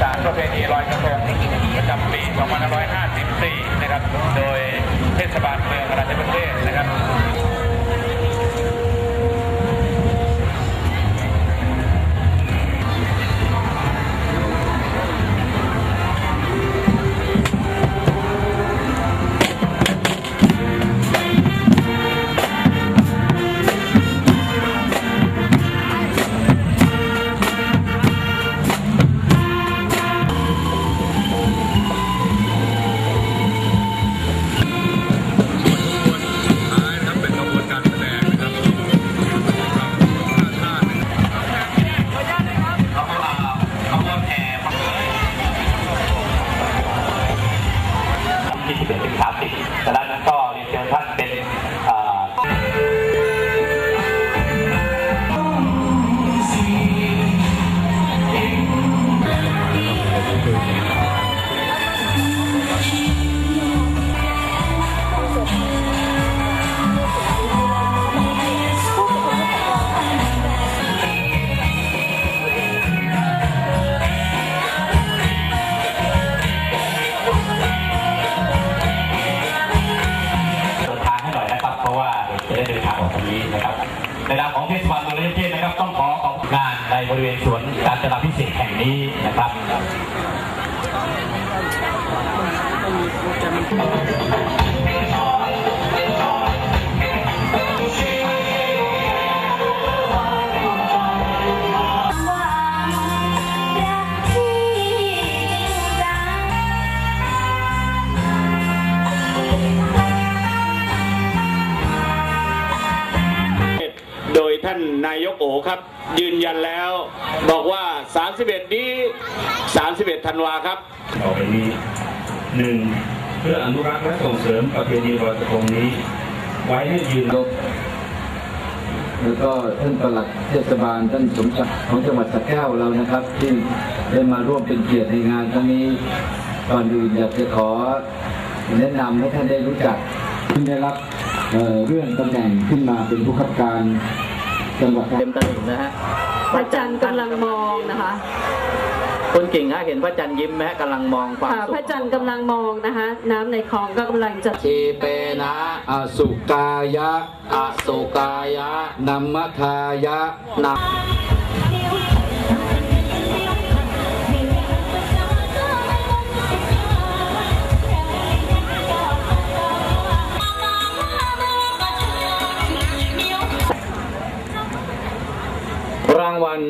สารประเพณีลอยกระทงประจำปี 2554 นะครับ โดยเทศบาลเมืองราชบุรีนะครับ ริเวณสวนการจราพิเศษแห่งนี้นะครับ นนายกโอครับ ยืนยันแล้ว บอกว่า 31 นี้ 31 ธันวาครับต่อไปนี้หนึ่งเพื่ออนุรักษ์และส่งเสริมประเพณีลอยกระทงนี้ ไว้ให้ยืนนายกแล้วก็ท่านปลัดเทศบาลท่านสมศักดิ์ของจังหวัดสระแก้วเรานะครับ ที่ได้มาร่วมเป็นเกียรติในงานครั้งนี้ก่อนอื่นอยากจะขอแนะนำให้ท่านได้รู้จักที่ได้รับเอ่อเรื่องตำแหน่งขึ้นมาเป็นผู้ขับการ จังหวัดเต็มตลิ่งนะฮะพระจันทร์กำลังมองนะคะคุณกิ่งฮะเห็นพระจันทร์ยิ้มไหมฮะกำลังมองความค่ะสุขพระจันทร์กำลังมองนะคะน้ำในคลองก็กำลังจะทีเปนะอสุกายะอสุกายะนัมมทายะนา วัล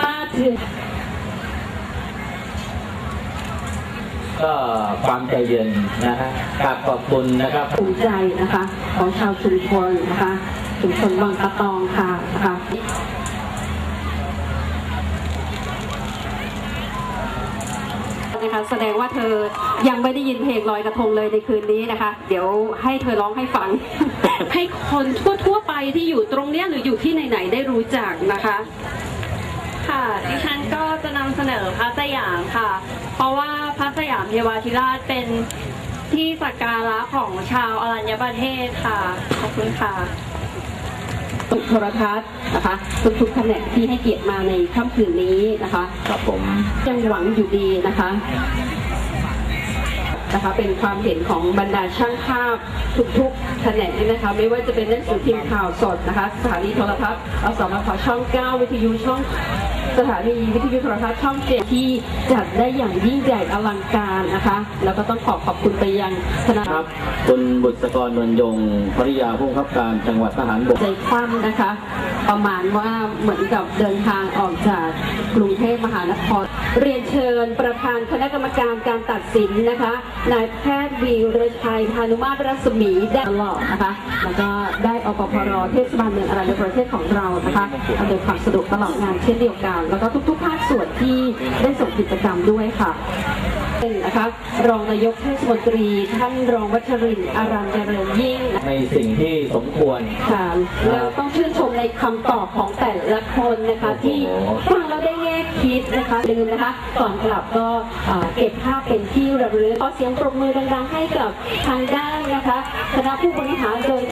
มาถึงก็ความใจเย็นนะฮะกราบขอบคุณนะครับภูมิใจนะคะ ของชาวชุมชนนะคะชุมชนบางกะตองค่ะนะคะ นะคะ แสดงว่าเธอยังไม่ได้ยินเพลงลอยกระทงเลยในคืนนี้นะคะ เดี๋ยวให้เธอร้องให้ฟัง ให้คนทั่วๆไปที่อยู่ตรงเนี้ยหรืออยู่ที่ไหนๆได้รู้จักนะคะ ค่ะ ดิฉันก็จะนำเสนอพระสยามค่ะ เพราะว่าพระสยามเทวาธิราชเป็นที่สักการะของชาวอรัญญประเทศค่ะ ขอบคุณค่ะ ตุกโทรทัศน์นะคะทุกๆแผนกที่ให้เกียรติมาในค่ำคืนนี้นะคะครับผมยังหวังอยู่ดีนะคะ นะคะเป็นความเห็นของบรรดาช่างภาพทุกๆแผนกเลยนะคะ ไม่ว่าจะเป็นหนังสือพิมพ์ข่าวสดนะคะสถานีโทรทัศน์อสมทช่อง 9 วิทยุช่องสถานีวิทยุโทรทัศน์ช่องเจ็ดที่จัดได้อย่างยิ่งใหญ่อลังการนะคะ แล้วก็ต้องขอบขอบคุณไปยังคณะครับคุณบุตรกรนวลยงภริยาผู้บังคับการจังหวัดทหารบกใจคว่ำนะคะ ประมาณว่าเหมือนกับเดินทางออกจากกรุงเทพมหานคร เรียนเชิญประธานคณะกรรมการการตัดสินนะคะนายแพทย์วีรชัยพานุมาตรรัศมีได้ตลอดนะคะ แล้วก็ได้อปพรเทศบาลเมืองอรัญญประเทศของเรานะคะอำนวยความสะดวกตลอดงานเช่นเดียวกัน แล้วก็ทุกๆภาคส่วนที่ได้ส่งกิจกรรมด้วยค่ะนะคะรองนายกเทศมนตรีท่านรองวัชรินทร์อารันเจริญยิ่งในสิ่งที่สมควรค่ะแล้วต้องชื่นชมในคำตอบของแต่ละคนนะคะที่ฟังแล้วได้ แง่คิดนะคะลืมนะคะก่อนกลับก็เอ่อเก็บภาพเป็นที่ระลึกขอเสียงปรบมือดังๆให้กับทางด้านนะคะคณะผู้บริหารโดย